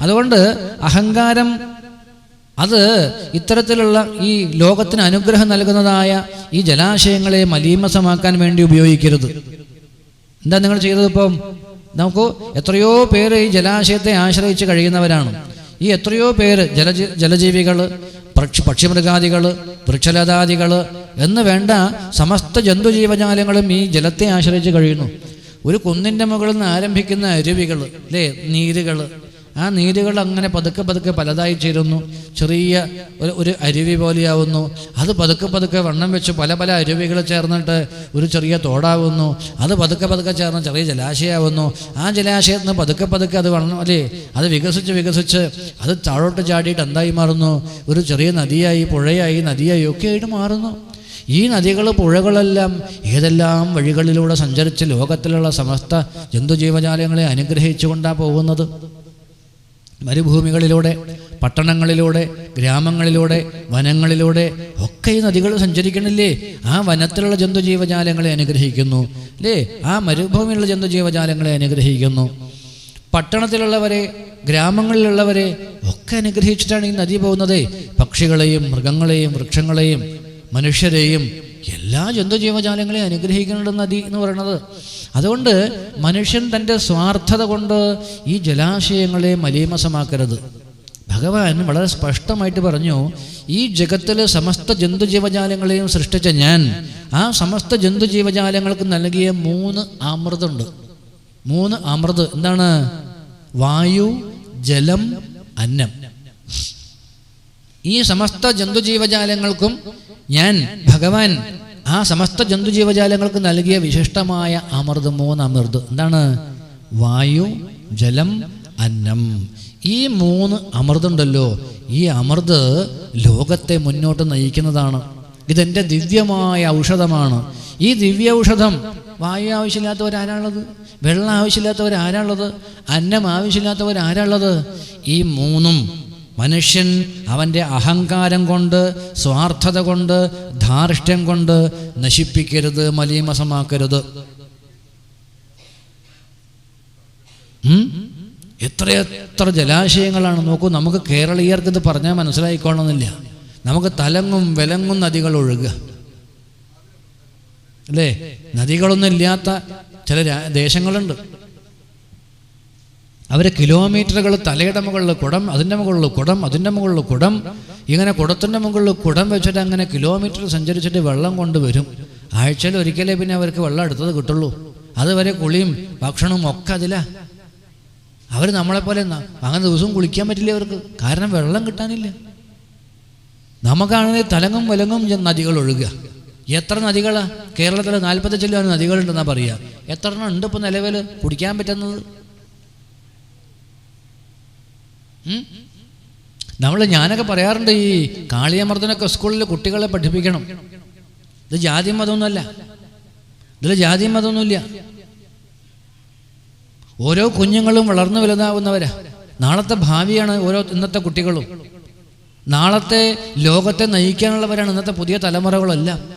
അതുകൊണ്ട് അഹങ്കാരം അത് ഇത്തരത്തിലുള്ള ഈ ലോകത്തിന് അനുഗ്രഹം നൽകുന്നതായ ഈ ജലാശയങ്ങളെ മലീമസമാക്കാൻ വേണ്ടി ഉപയോഗിക്കരുത്. എന്താ നിങ്ങൾ ചെയ്തത് ഇപ്പം? നമുക്ക് എത്രയോ പേര് ഈ ജലാശയത്തെ ആശ്രയിച്ച് കഴിയുന്നവരാണ്. ഈ എത്രയോ പേര് ജലജീ ജലജീവികൾ പക്ഷി പക്ഷിമൃഗാദികൾ വൃക്ഷലതാദികൾ എന്ന് വേണ്ട സമസ്ത ജന്തുജീവജാലങ്ങളും ഈ ജലത്തെ ആശ്രയിച്ച് കഴിയുന്നു. ഒരു കുന്നിന്റെ മുകളിൽ നിന്ന് ആരംഭിക്കുന്ന അരുവികൾ അല്ലേ നീരുകൾ. ആ നീരുകൾ അങ്ങനെ പതുക്കെ പതുക്കെ പലതായി ചേരുന്നു. ചെറിയ ഒരു ഒരു അരുവി പോലെയാവുന്നു. അത് പതുക്കെ പതുക്കെ വണ്ണം വെച്ച് പല പല അരുവികൾ ചേർന്നിട്ട് ഒരു ചെറിയ തോടാവുന്നു. അത് പതുക്കെ പതുക്കെ ചേർന്ന് ചെറിയ ജലാശയമാവുന്നു ആ ജലാശയത്തിൽ നിന്ന് പതുക്കെ പതുക്കെ അത് വണ്ണം അല്ലേ അത് വികസിച്ച് വികസിച്ച് അത് താഴോട്ട് ചാടിയിട്ട് എന്തായി മാറുന്നു? ഒരു ചെറിയ നദിയായി പുഴയായി നദിയായി ഒക്കെ ആയിട്ട് മാറുന്നു. ഈ നദികൾ പുഴകളെല്ലാം ഏതെല്ലാം വഴികളിലൂടെ സഞ്ചരിച്ച് ലോകത്തിലുള്ള സമസ്ത ജന്തുജീവജാലങ്ങളെ അനുഗ്രഹിച്ചുകൊണ്ടാണ് പോകുന്നത്? മരുഭൂമികളിലൂടെ പട്ടണങ്ങളിലൂടെ ഗ്രാമങ്ങളിലൂടെ വനങ്ങളിലൂടെ ഒക്കെ ഈ നദികൾ സഞ്ചരിക്കണില്ലേ? ആ വനത്തിലുള്ള ജന്തുജീവജാലങ്ങളെ അനുഗ്രഹിക്കുന്നു. അല്ലേ ആ മരുഭൂമിയിലുള്ള ജന്തുജീവജാലങ്ങളെ അനുഗ്രഹിക്കുന്നു. പട്ടണത്തിലുള്ളവരെ ഗ്രാമങ്ങളിലുള്ളവരെ ഒക്കെ അനുഗ്രഹിച്ചിട്ടാണ് ഈ നദി പോകുന്നത്. പക്ഷികളെയും മൃഗങ്ങളെയും വൃക്ഷങ്ങളെയും മനുഷ്യരെയും എല്ലാ ജന്തുജീവജാലങ്ങളെയും അനുഗ്രഹിക്കുന്നുണ്ട് നദി എന്ന് പറയുന്നത്. അതുകൊണ്ട് മനുഷ്യൻ തന്റെ സ്വാർത്ഥത കൊണ്ട് ഈ ജലാശയങ്ങളെ മലീമസമാക്കരുത് ഭഗവാൻ വളരെ സ്പഷ്ടമായിട്ട് പറഞ്ഞു ഈ ജഗത്തിലെ സമസ്ത ജന്തുജീവജാലങ്ങളെയും സൃഷ്ടിച്ച ഞാൻ ആ സമസ്ത ജന്തുജീവജാലങ്ങൾക്ക് നൽകിയ മൂന്ന് അമൃതുണ്ട്. മൂന്ന് അമൃത് എന്താണ്? വായു ജലം അന്നം. ഈ സമസ്ത ജന്തുജീവജാലങ്ങൾക്കും ഞാൻ ഭഗവാൻ ആ സമസ്ത ജന്തുജീവജാലങ്ങൾക്ക് നൽകിയ വിശിഷ്ടമായ അമൃത് മൂന്ന് അമൃത്. എന്താണ്? വായു ജലം അന്നം. ഈ മൂന്ന് അമൃതുണ്ടല്ലോ. ഈ അമൃത് ലോകത്തെ മുന്നോട്ട് നയിക്കുന്നതാണ്. ഇതെന്റെ ദിവ്യമായ ഔഷധമാണ്. ഈ ദിവ്യ ഔഷധം വായു ആവശ്യമില്ലാത്തവരാരാണുള്ളത്? വെള്ളം ആവശ്യമില്ലാത്തവരാരാണുള്ളത്? അന്നം ആവശ്യമില്ലാത്തവരാരാണുള്ളത്? ഈ മൂന്നും മനുഷ്യൻ അവന്റെ അഹങ്കാരം കൊണ്ട് സ്വാർത്ഥത കൊണ്ട് ധാർഷ്ട്യം കൊണ്ട് നശിപ്പിക്കരുത് മലീമസമാക്കരുത്? എത്രയെത്ര ജലാശയങ്ങളാണ് നോക്കൂ നമുക്ക് കേരളീയർക്ക് ഇത് പറഞ്ഞാൽ മനസ്സിലായിക്കോണമെന്നില്ല നമുക്ക് തലങ്ങും വിലങ്ങും നദികൾ ഒഴുകുക. അല്ലേ? നദികളൊന്നും ഇല്ലാത്ത ചില ദേശങ്ങളുണ്ട്. അവർ കിലോമീറ്ററുകൾ തലയുടെ മുകളിൽ കുടം അതിന്റെ മുകളിൽ കുടം അതിന്റെ മുകളിൽ കുടം. ഇങ്ങനെ കുടത്തിന്റെ മുകളിൽ കുടം വെച്ചിട്ട് അങ്ങനെ കിലോമീറ്റർ സഞ്ചരിച്ചിട്ട് വെള്ളം കൊണ്ടുവരും ആഴ്ചയിൽ ഒരിക്കലേ പിന്നെ അവർക്ക് വെള്ളം എടുത്തത് കിട്ടുള്ളൂ. അതുവരെ കുളിയും ഭക്ഷണവും ഒക്കെ അതിലാ. അവർ നമ്മളെപ്പോലെ അങ്ങനെ ദിവസവും കുളിക്കാൻ പറ്റില്ല അവർക്ക്. കാരണം വെള്ളം കിട്ടാനില്ല. നമുക്കാണെങ്കിൽ തലങ്ങും വിലങ്ങും നദികൾ ഒഴുകുക. എത്ര നദികളാ? കേരളത്തിൽ നാൽപ്പത്തി നദികളുണ്ടെന്നാണ് നദികളുണ്ടെന്നാ പറയുക. എത്ര എണ്ണം ഉണ്ട് ഇപ്പോൾ നിലവിൽ കുടിക്കാൻ പറ്റുന്നത്? നമ്മൾ ഞാനൊക്കെ പറയാറുണ്ട് ഈ കാളിയമർദ്ദനൊക്കെ സ്കൂളിൽ കുട്ടികളെ പഠിപ്പിക്കണം. ഇത് ജാതി മതമൊന്നുമല്ല. ഇതിൽ ജാതി മതമൊന്നുമില്ല. ഓരോ കുഞ്ഞുങ്ങളും വളർന്നു വലുതാവുന്നവരാ. നാളത്തെ ഭാവിയാണ് ഓരോ ഇന്നത്തെ കുട്ടികളും. നാളത്തെ ലോകത്തെ നയിക്കാനുള്ളവരാണ് ഇന്നത്തെ പുതിയ തലമുറകളെല്ലാം.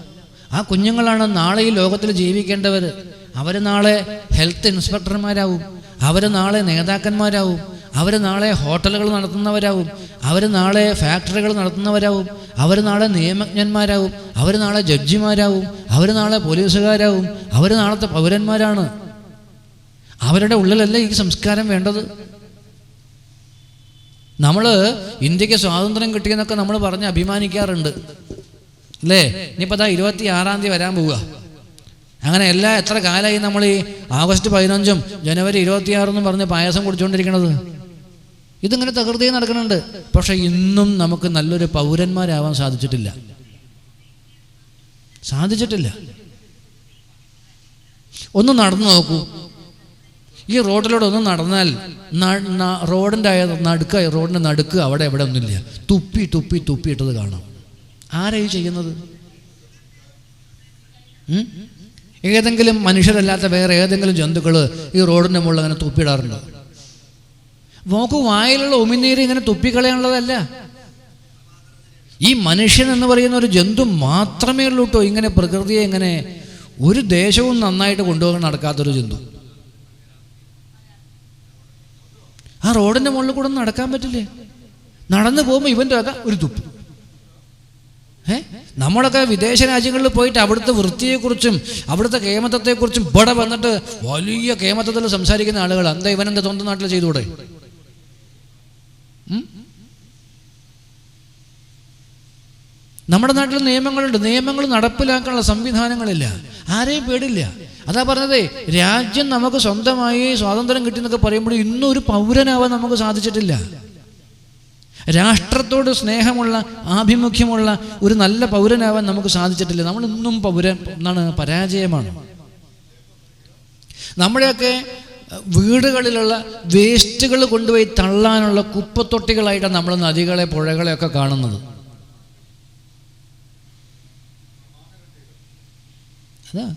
ആ കുഞ്ഞുങ്ങളാണ് നാളെ ഈ ലോകത്തിൽ ജീവിക്കേണ്ടവർ അവർ നാളെ ഹെൽത്ത് ഇൻസ്പെക്ടർമാരാവും. അവർ നാളെ നേതാക്കന്മാരാവും. അവർ നാളെ ഹോട്ടലുകൾ നടത്തുന്നവരാവും. അവർ നാളെ ഫാക്ടറികൾ നടത്തുന്നവരാവും. അവർ നാളെ നിയമജ്ഞന്മാരാവും. അവർ നാളെ ജഡ്ജിമാരാവും. അവർ നാളെ പോലീസുകാരാവും. അവർ നാളത്തെ പൗരന്മാരാണ്. അവരുടെ ഉള്ളിലല്ലേ ഈ സംസ്കാരം വേണ്ടത്? നമ്മൾ ഇന്ത്യയ്ക്ക് സ്വാതന്ത്ര്യം കിട്ടിയെന്നൊക്കെ നമ്മൾ പറഞ്ഞ് അഭിമാനിക്കാറുണ്ട്. അല്ലേ? ഇനിയിപ്പോൾ അതാ ഇരുപത്തി ആറാം തീയതി വരാൻ പോവുക. അങ്ങനെ എല്ലാ എത്ര കാലമായി നമ്മൾ ഈ ആഗസ്റ്റ് പതിനഞ്ചും ജനുവരി ഇരുപത്തിയാറെന്നും പറഞ്ഞ് പായസം കുടിച്ചുകൊണ്ടിരിക്കണത് ഇതിങ്ങനെ തകൃതി നടക്കുന്നുണ്ട്. പക്ഷെ ഇന്നും നമുക്ക് നല്ലൊരു പൗരന്മാരാവാൻ സാധിച്ചിട്ടില്ല. സാധിച്ചിട്ടില്ല. ഒന്ന് നടന്നു നോക്കൂ. ഈ റോഡിലൂടെ ഒന്ന് നടന്നാൽ റോഡിന്റെ ആയ നടുക്ക റോഡിന്റെ നടുക്ക് അവിടെ എവിടെ ഒന്നുമില്ല. തുപ്പി തുപ്പി തുപ്പിയിട്ടത് കാണാം. ആരാ ഈ ചെയ്യുന്നത്? ഏതെങ്കിലും മനുഷ്യരല്ലാത്ത വേറെ ഏതെങ്കിലും ജന്തുക്കൾ ഈ റോഡിന്റെ മുകളിൽ അങ്ങനെ തുപ്പിയിടാറുണ്ടോ? നോക്കൂ വായിലുള്ള ഉമിനീര് ഇങ്ങനെ തുപ്പിക്കളയാനുള്ളതല്ല. ഈ മനുഷ്യൻ എന്ന് പറയുന്ന ഒരു ജന്തു മാത്രമേ ഉള്ളൂ കേട്ടോ. ഇങ്ങനെ പ്രകൃതിയെ ഇങ്ങനെ ഒരു ദേശവും നന്നായിട്ട് കൊണ്ടുപോകാൻ നടക്കാത്തൊരു ജന്തു. ആ റോഡിന്റെ മുകളിൽ കൂടെ നടക്കാൻ പറ്റില്ലേ? നടന്നു പോകുമ്പോൾ ഇവന്റെ അക ഒരു തുപ്പ്. ഏ? നമ്മളൊക്കെ വിദേശ രാജ്യങ്ങളിൽ പോയിട്ട് അവിടുത്തെ വൃത്തിയെക്കുറിച്ചും അവിടുത്തെ കേമത്വത്തെക്കുറിച്ചും ഇവിടെ വന്നിട്ട് വലിയ കേമത്വത്തിൽ സംസാരിക്കുന്ന ആളുകൾ എന്താ ഇവനെന്താ സ്വന്തം നാട്ടിൽ ചെയ്തുകൂടെ? നമ്മുടെ നാട്ടിൽ നിയമങ്ങളുണ്ട്. നിയമങ്ങൾ നടപ്പിലാക്കാനുള്ള സംവിധാനങ്ങളില്ല. ആരെയും പേടില്ല. അതാ പറഞ്ഞതേ രാജ്യം നമുക്ക് സ്വന്തമായി സ്വാതന്ത്ര്യം കിട്ടിയെന്നൊക്കെ പറയുമ്പോൾ ഇന്നും ഒരു പൗരനാവാൻ നമുക്ക് സാധിച്ചിട്ടില്ല. രാഷ്ട്രത്തോട് സ്നേഹമുള്ള ആഭിമുഖ്യമുള്ള ഒരു നല്ല പൗരനാവാൻ നമുക്ക് സാധിച്ചിട്ടില്ല. നമ്മൾ ഇന്നും പൗരൻ എന്നാണ് പരാജയമാണ്. നമ്മുടെയൊക്കെ വീടുകളിലുള്ള വേസ്റ്റുകൾ കൊണ്ടുപോയി തള്ളാനുള്ള കുപ്പത്തൊട്ടികളായിട്ടാണ് നമ്മൾ നദികളെ പുഴകളെയൊക്കെ കാണുന്നത്. അതാ.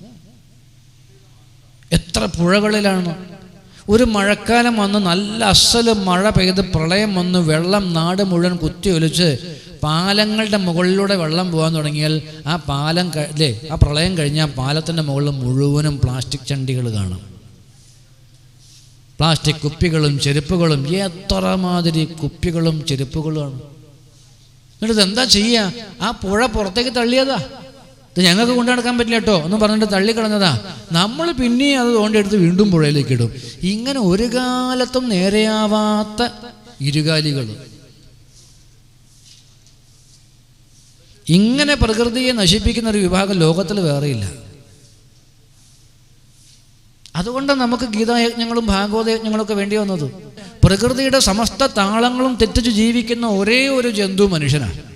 എത്ര പുഴകളിലാണ്. ഒരു മഴക്കാലം വന്ന് നല്ല അസൽ മഴ പെയ്ത് പ്രളയം വന്ന് വെള്ളം നാട് മുഴുവൻ കുത്തി ഒലിച്ച് പാലങ്ങളുടെ മുകളിലൂടെ വെള്ളം പോകാൻ തുടങ്ങിയാൽ ആ പാലം അല്ലേ ആ പ്രളയം കഴിഞ്ഞാൽ പാലത്തിന്റെ മുകളിൽ മുഴുവനും പ്ലാസ്റ്റിക് ചണ്ടികൾ കാണാം. പ്ലാസ്റ്റിക് കുപ്പികളും ചെരുപ്പുകളും എത്ര മാതിരി കുപ്പികളും ചെരുപ്പുകളുമാണ്. എന്നിട്ട് എന്താ ചെയ്യുക ആ പുഴ പുറത്തേക്ക് തള്ളിയതാ. ഇത് ഞങ്ങൾക്ക് കൊണ്ടു നടക്കാൻ പറ്റില്ല കേട്ടോ. എന്ന് പറഞ്ഞിട്ട് തള്ളിക്കളഞ്ഞതാ. നമ്മൾ പിന്നെയും അത് തോണ്ടെടുത്ത് വീണ്ടും പുഴയിലേക്ക് ഇടും. ഇങ്ങനെ ഒരു കാലത്തും നേരെയാവാത്ത ഇരുകാലികൾ. ഇങ്ങനെ പ്രകൃതിയെ നശിപ്പിക്കുന്ന ഒരു വിഭാഗം ലോകത്തിൽ വേറെയില്ല. അതുകൊണ്ട് നമുക്ക് ഗീതായജ്ഞങ്ങളും ഭാഗവതയജ്ഞങ്ങളൊക്കെ വേണ്ടി വന്നത്. പ്രകൃതിയുടെ സമസ്ത താളങ്ങളും തെറ്റിച്ച് ജീവിക്കുന്ന ഒരേ ഒരു ജന്തു മനുഷ്യനാണ്